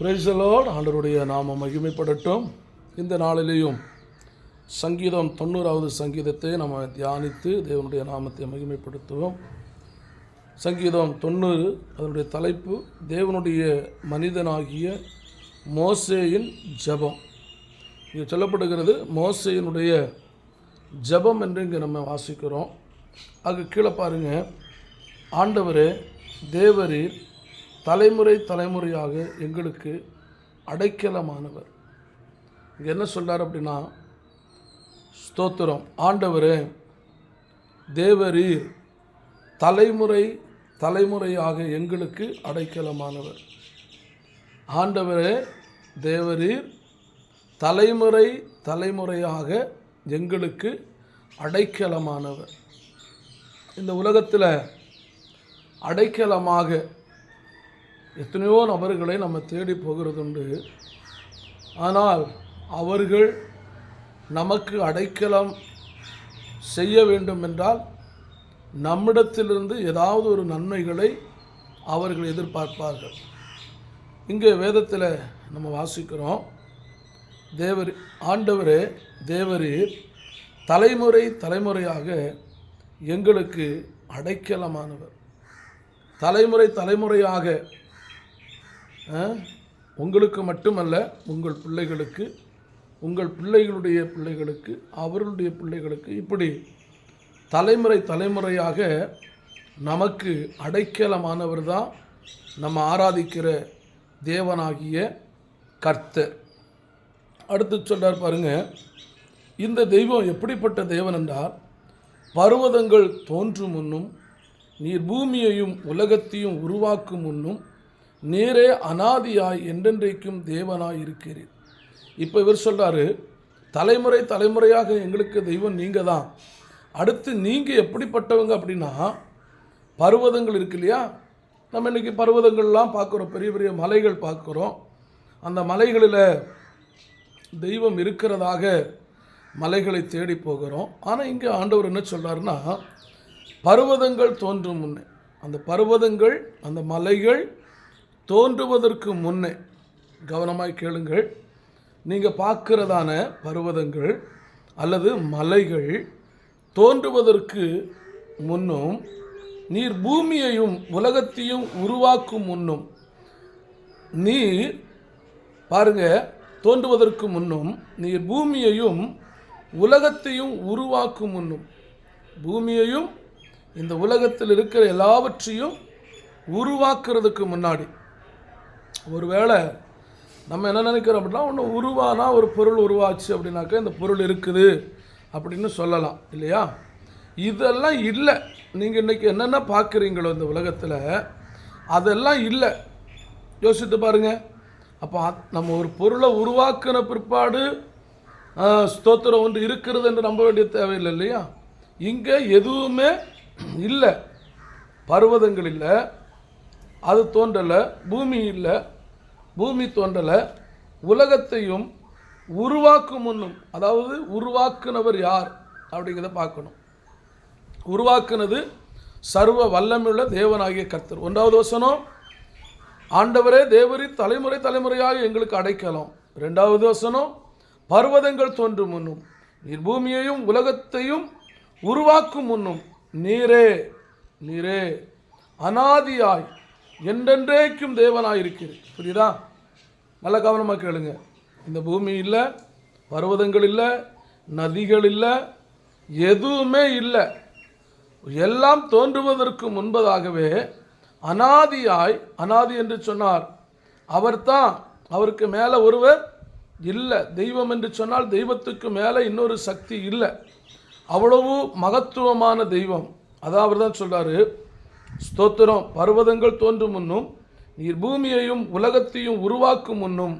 பிரைசலோடு ஆண்டவருடைய நாம மகிமைப்படட்டும். இந்த நாளிலேயும் சங்கீதம் தொண்ணூறாவது சங்கீதத்தை நம்ம தியானித்து தேவனுடைய நாமத்தை மகிமைப்படுத்துவோம். சங்கீதம் தொண்ணூறு அதனுடைய தலைப்பு தேவனுடைய மனிதனாகிய மோசேயின் ஜெபம். இங்கே சொல்லப்படுகிறது மோசையினுடைய ஜெபம் என்று இங்கே நம்ம வாசிக்கிறோம். அங்கே கீழே பாருங்கள் ஆண்டவரே தேவரீர் தலைமுறை தலைமுறையாக எங்களுக்கு அடைக்கலமானவர். இங்கே என்ன சொல்கிறார் அப்படின்னா ஸ்தோத்திரம். ஆண்டவர் தேவரீர் தலைமுறை தலைமுறையாக எங்களுக்கு அடைக்கலமானவர். ஆண்டவரே தேவரீர் தலைமுறை தலைமுறையாக எங்களுக்கு அடைக்கலமானவர். இந்த உலகத்தில் அடைக்கலமாக எத்தனையோ நபர்களை நம்ம தேடி போகிறதுண்டு. ஆனால் அவர்கள் நமக்கு அடைக்கலம் செய்ய வேண்டும் என்றால் நம்மிடத்திலிருந்து ஏதாவது ஒரு நன்மைகளை அவர்கள் எதிர்பார்ப்பார்கள். இங்கே வேதத்தில் நம்ம வாசிக்கிறோம் தேவர் ஆண்டவரே தேவரீர் தலைமுறை தலைமுறையாக எங்களுக்கு அடைக்கலமானவர். தலைமுறை தலைமுறையாக உங்களுக்கு மட்டுமல்ல உங்கள் பிள்ளைகளுக்கு உங்கள் பிள்ளைகளுடைய பிள்ளைகளுக்கு அவர்களுடைய பிள்ளைகளுக்கு இப்படி தலைமுறை தலைமுறையாக நமக்கு அடைக்கலமானவர் தான் நம்ம ஆராதிக்கிற தேவனாகிய கர்த்தர். அடுத்து சொன்னார் பாருங்க இந்த தெய்வம் எப்படிப்பட்ட தேவன் என்றால் பர்வதங்கள் தோன்றும் முன்னும் நீர் பூமியையும் உலகத்தையும் உருவாக்கும் முன்னும் நீரே அனாதியாய் என்றென்றைக்கும் தேவனாய் இருக்கிறீர். இப்போ இவர் சொல்கிறாரு தலைமுறை தலைமுறையாக எங்களுக்கு தெய்வம் நீங்கள் தான் அடுத்து நீங்கள் எப்படிப்பட்டவங்க அப்படின்னா பர்வதங்கள் இருக்கு இல்லையா? நம்ம இன்றைக்கி பர்வதங்கள்லாம் பார்க்குறோம் பெரிய பெரிய மலைகள் பார்க்குறோம். அந்த மலைகளில் தெய்வம் இருக்கிறதாக மலைகளை தேடி போகிறோம். ஆனால் இங்கே ஆண்டவர் என்ன சொல்கிறாருன்னா பர்வதங்கள் தோன்றும் முன்னே. அந்த பர்வதங்கள் அந்த மலைகள் தோன்றுவதற்கு முன்னே கவனமாய் கேளுங்கள். நீங்கள் பார்க்கிறதான பர்வதங்கள் அல்லது மலைகள் தோன்றுவதற்கு முன்னும் நீர் பூமியையும் உலகத்தையும் உருவாக்கும் முன்னும் நீர் பாருங்க தோன்றுவதற்கு முன்னும் நீர் பூமியையும் உலகத்தையும் உருவாக்கும் முன்னும் பூமியையும் இந்த உலகத்தில் இருக்கிற எல்லாவற்றையும் உருவாக்குறதுக்கு முன்னாடி ஒருவேளை நம்ம என்ன நினைக்கிறோம் அப்படின்னா ஒன்று உருவானா ஒரு பொருள் உருவாச்சு அப்படின்னாக்கா இந்த பொருள் இருக்குது அப்படின்னு சொல்லலாம் இல்லையா? இதெல்லாம் இல்லை. நீங்கள் இன்றைக்கி என்னென்ன பார்க்குறீங்களோ இந்த உலகத்தில் அதெல்லாம் இல்லை. யோசித்து பாருங்கள் அப்போ நம்ம ஒரு பொருளை உருவாக்கின பிற்பாடு ஸ்தோத்திரம் ஒன்று இருக்கிறது என்று நம்ப வேண்டிய தேவையில்லை இல்லையா? இங்கே எதுவுமே இல்லை. பர்வதங்கள் இல்லை. அது தோன்றலை பூமி இல்லை. பூமி தோன்றலை. உலகத்தையும் உருவாக்கும் முன்னும் அதாவது உருவாக்குனவர் யார் அப்படிங்கிறத பார்க்கணும். உருவாக்குனது சர்வ வல்லமையுள்ள தேவனாகிய கர்த்தர். ஒன்றாவது வசனம் ஆண்டவரே தேவரி தலைமுறை தலைமுறையாக எங்களுக்கு அடைக்கலாம். ரெண்டாவது வசனம் பர்வதங்கள் தோன்றும் முன்னும் நீர் பூமியையும் உலகத்தையும் உருவாக்கும் முன்னும் நீரே நீரே அனாதியாய் என்றென்றைக்கும் தேவனாய் இருக்கிறீர் புரியுதா? நல்ல கவனமாக கேளுங்க. இந்த பூமி இல்லை பர்வதங்கள் இல்லை நதிகள் இல்லை எதுவுமே இல்லை. எல்லாம் தோன்றுவதற்கு முன்பதாகவே அனாதியாய் அனாதி என்று சொன்னார். அவர்தான் அவருக்கு மேலே ஒருவர் இல்லை. தெய்வம் என்று சொன்னால் தெய்வத்துக்கு மேலே இன்னொரு சக்தி இல்லை. அவ்வளவு மகத்துவமான தெய்வம். அதான் அவர் தான் சொல்கிறார் ஸ்தோத்திரம். பர்வதங்கள் தோன்றும் முன்னும் நீர் பூமியையும் உலகத்தையும் உருவாக்கும் முன்னும்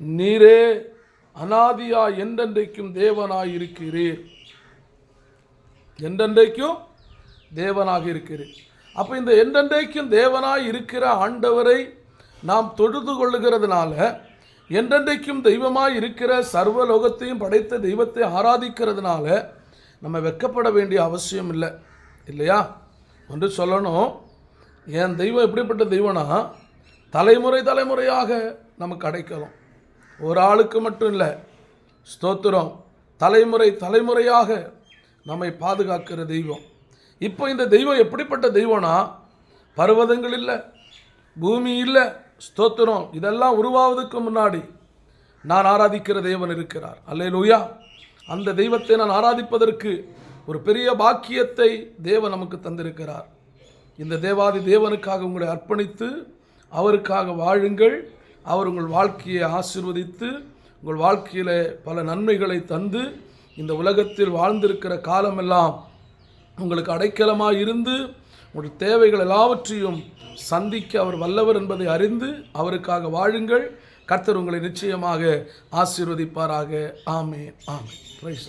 நீரே அனாதியா என்றென்றைக்கும் தேவனாய் இருக்கிறீர் என்றென்றைக்கும் தேவனாக இருக்கிறேன் அப்போ இந்த என்றென்றைக்கும் தேவனாய் இருக்கிற ஆண்டவரை நாம் தொழுது கொள்ளுகிறதுனால என்றென்றைக்கும் தெய்வமாய் இருக்கிற சர்வலோகத்தையும் படைத்த தெய்வத்தை ஆராதிக்கிறதுனால நம்ம வெட்கப்பட வேண்டிய அவசியம் இல்லை. இல்லையா? என்று சொல்லணும். என் தெய்வம் எப்படிப்பட்ட தெய்வம்னா தலைமுறை தலைமுறையாக நமக்கு கிடைக்கணும் ஒரு ஆளுக்கு மட்டும் இல்லை ஸ்தோத்திரம் தலைமுறை தலைமுறையாக நம்மை பாதுகாக்கிற தெய்வம். இப்போ இந்த தெய்வம் எப்படிப்பட்ட தெய்வம்னா பர்வதங்கள் இல்லை பூமி இல்லை ஸ்தோத்திரம் இதெல்லாம் உருவாவதுக்கு முன்னாடி நான் ஆராதிக்கிற தெய்வன் இருக்கிறார். அல்லேலூயா! அந்த தெய்வத்தை நான் ஆராதிப்பதற்கு ஒரு பெரிய பாக்கியத்தை தேவன் நமக்கு தந்திருக்கிறார். இந்த தேவாதி தேவனுக்காக உங்களை அர்ப்பணித்து அவருக்காக வாழுங்கள். அவர் உங்கள் வாழ்க்கையை ஆசிர்வதித்து உங்கள் வாழ்க்கையில் பல நன்மைகளை தந்து இந்த உலகத்தில் வாழ்ந்திருக்கிற காலமெல்லாம் உங்களுக்கு அடைக்கலமாக இருந்து உங்கள் தேவைகள் எல்லாவற்றையும் சந்திக்க அவர் வல்லவர் என்பதை அறிந்து அவருக்காக வாழுங்கள். கர்த்தர் உங்களை நிச்சயமாக ஆசீர்வதிப்பாராக. ஆமே ஆமே பிரைஸ்